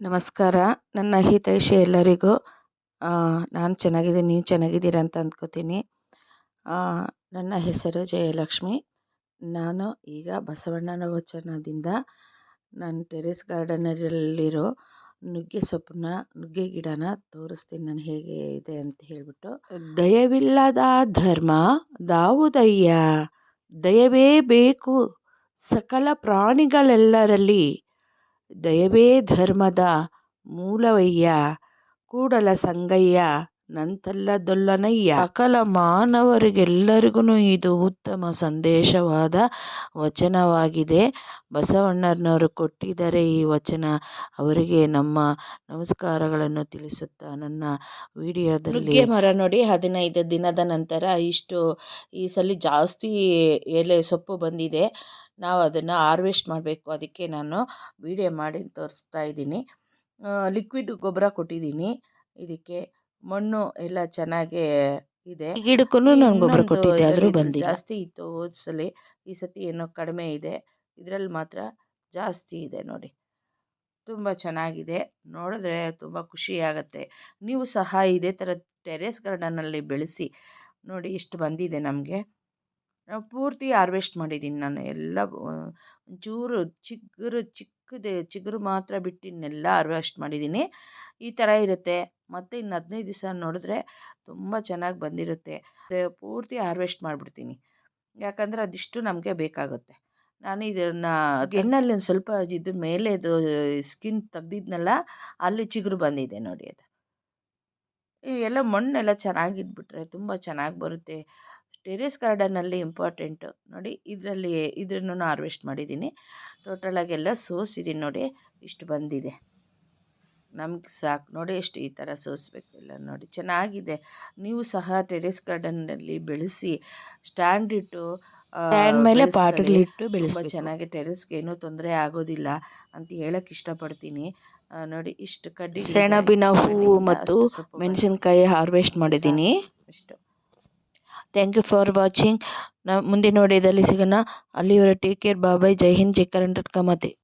ನಮಸ್ಕಾರ. ನನ್ನ ಹಿತೈಷಿ ಎಲ್ಲರಿಗೂ. ನಾನು ಚೆನ್ನಾಗಿದ್ದೀನಿ, ನೀವು ಚೆನ್ನಾಗಿದ್ದೀರಾ ಅಂತ ಅಂದ್ಕೋತೀನಿ. ನನ್ನ ಹೆಸರು ಜಯಲಕ್ಷ್ಮಿ. ನಾನು ಈಗ ಬಸವಣ್ಣನ ವಚನದಿಂದ ನಾನು ಟೆರೇಸ್ ಗಾರ್ಡನಲ್ಲಿರೋ ನುಗ್ಗೆ ಸೊಪ್ಪನ್ನ, ನುಗ್ಗೆ ಗಿಡನ ತೋರಿಸ್ತೀನಿ ನಾನು ಹೇಗೆ ಇದೆ ಅಂತ ಹೇಳಿಬಿಟ್ಟು. ದಯವಿಲ್ಲದ ಧರ್ಮ, ದಾವುದಯ್ಯ, ದಯವೇ ಬೇಕು. ಸಕಲ ಪ್ರಾಣಿಗಳೆಲ್ಲರಲ್ಲಿ ದಯವೇ ಧರ್ಮದ ಮೂಲವಯ್ಯ ಕೂಡಲ ಸಂಗಯ್ಯ ನಂತಲ್ಲದೊಲ್ಲನಯ್ಯ. ಸಕಲ ಮಾನವರಿಗೆಲ್ಲರಿಗೂ ಇದು ಉತ್ತಮ ಸಂದೇಶವಾದ ವಚನವಾಗಿದೆ. ಬಸವಣ್ಣನವರು ಕೊಟ್ಟಿದ್ದಾರೆ ಈ ವಚನ ಅವರಿಗೆ ನಮ್ಮ ನಮಸ್ಕಾರಗಳನ್ನು ತಿಳಿಸುತ್ತಾ ನನ್ನ ವಿಡಿಯೋದಲ್ಲಿ ಮರ ನೋಡಿ ಹದಿನೈದು ದಿನದ ನಂತರ ಇಷ್ಟು ಈ ಸಲ ಜಾಸ್ತಿ ಎಲೆ ಸೊಪ್ಪು ಬಂದಿದೆ. ನಾವು ಅದನ್ನು ಹಾರ್ವೆಸ್ಟ್ ಮಾಡಬೇಕು. ಅದಕ್ಕೆ ನಾನು ವಿಡಿಯೋ ಮಾಡಿ ತೋರಿಸ್ತಾ ಇದ್ದೀನಿ. ಲಿಕ್ವಿಡ್ ಗೊಬ್ಬರ ಕೊಟ್ಟಿದ್ದೀನಿ. ಇದಕ್ಕೆ ಮಣ್ಣು ಎಲ್ಲ ಚೆನ್ನಾಗೇ ಇದೆ. ಗಿಡಕ್ಕೂ ನಾನು ಗೊಬ್ಬರ ಕೊಟ್ಟಿದ್ದೆ ಆದರೂ ಬಂದಿಲ್ಲ. ಜಾಸ್ತಿ ಇತ್ತು ಹೋದ ಸಲ ಈ ಸತಿ ಏನೋ ಕಡಿಮೆ ಇದೆ. ಇದರಲ್ಲಿ ಮಾತ್ರ ಜಾಸ್ತಿ ಇದೆ ನೋಡಿ. ತುಂಬ ಚೆನ್ನಾಗಿದೆ. ನೋಡಿದ್ರೆ ತುಂಬ ಖುಷಿಯಾಗತ್ತೆ ನೀವು ಸಹ ಇದೇ ಥರ ಟೆರೇಸ್ ಗಾರ್ಡನಲ್ಲಿ ಬೆಳೆಸಿ ನೋಡಿ ಇಷ್ಟು ಬಂದಿದೆ ನಮಗೆ. ಪೂರ್ತಿ ಹಾರ್ವೆಸ್ಟ್ ಮಾಡಿದ್ದೀನಿ ನಾನು ಎಲ್ಲ ಒಂಚೂರು ಚಿಗುರು ಚಿಕ್ಕದೆ ಚಿಗುರು ಮಾತ್ರ ಬಿಟ್ಟು ಇನ್ನೆಲ್ಲ ಹಾರ್ವೆಸ್ಟ್ ಮಾಡಿದ್ದೀನಿ ಈ ಥರ ಇರುತ್ತೆ. ಮತ್ತು ಇನ್ನು ಹದಿನೈದು ದಿವಸ ನೋಡಿದ್ರೆ ತುಂಬ ಚೆನ್ನಾಗಿ ಬಂದಿರುತ್ತೆ. ಪೂರ್ತಿ ಹಾರ್ವೆಸ್ಟ್ ಮಾಡಿಬಿಡ್ತೀನಿ. ಯಾಕಂದರೆ ಅದಿಷ್ಟು ನಮಗೆ ಬೇಕಾಗುತ್ತೆ. ನಾನು ಇದನ್ನು ಗೆಣ್ಣಲ್ಲಿ ಒಂದು ಸ್ವಲ್ಪ ಇದು ಮೇಲೆದು ಸ್ಕಿನ್ ತೆಗ್ದಿದ್ನಲ್ಲ ಅಲ್ಲಿ ಚಿಗುರು ಬಂದಿದೆ ನೋಡಿ ಅದು. ಇವೆಲ್ಲ ಮಣ್ಣೆಲ್ಲ ಚೆನ್ನಾಗಿದ್ಬಿಟ್ರೆ ತುಂಬ ಚೆನ್ನಾಗಿ ಬರುತ್ತೆ. ಟೆರೇಸ್ ಗಾರ್ಡನಲ್ಲಿ ಇಂಪಾರ್ಟೆಂಟು. ನೋಡಿ ಇದರಲ್ಲಿ ಇದನ್ನು ಹಾರ್ವೆಸ್ಟ್ ಮಾಡಿದ್ದೀನಿ. ಟೋಟಲಾಗೆಲ್ಲ ಸೋಸಿದ್ದೀನಿ ನೋಡಿ ಇಷ್ಟು ಬಂದಿದೆ. ನಮ್ಗೆ ಸಾಕು. ನೋಡಿ ಎಷ್ಟು ಈ ಥರ ಸೋಸ್ಬೇಕು ಇಲ್ಲ ನೋಡಿ. ಚೆನ್ನಾಗಿದೆ. ನೀವು ಸಹ ಟೆರೆಸ್ ಗಾರ್ಡನ್ನಲ್ಲಿ ಬೆಳೆಸಿ ಸ್ಟ್ಯಾಂಡ್ ಇಟ್ಟು ಸ್ಟ್ಯಾಂಡ್ ಮೇಲೆ ಪಾಟ್ಗಳಿಟ್ಟು ಬೆಳೆಸ ಚೆನ್ನಾಗಿ ಟೆರೆಸ್ಗೆ ಏನೂ ತೊಂದರೆ ಆಗೋದಿಲ್ಲ ಅಂತ ಹೇಳಕ್ಕೆ ಇಷ್ಟಪಡ್ತೀನಿ. ನೋಡಿ ಇಷ್ಟು ಕಡ್ಡಿ ಸೆಣಬಿನ ಹೂವು ಮತ್ತು ಮೆಣಸಿನ್ಕಾಯಿ ಹಾರ್ವೆಸ್ಟ್ ಮಾಡಿದ್ದೀನಿ. ಇಷ್ಟು. Thank you for watching. ಮುಂದೆ ನೋಡಿ ಎಲ್ಲಿ ಸಿಗೋಣ. ಅಲ್ಲಿವರೆ ಟೇಕ್ ಕೇರ್. ಬಾಬಾಯ್ ಜೈ ಹಿಂದ್. ಜೈ ಕರ್ನಾಟಕ ಮಾತೆ.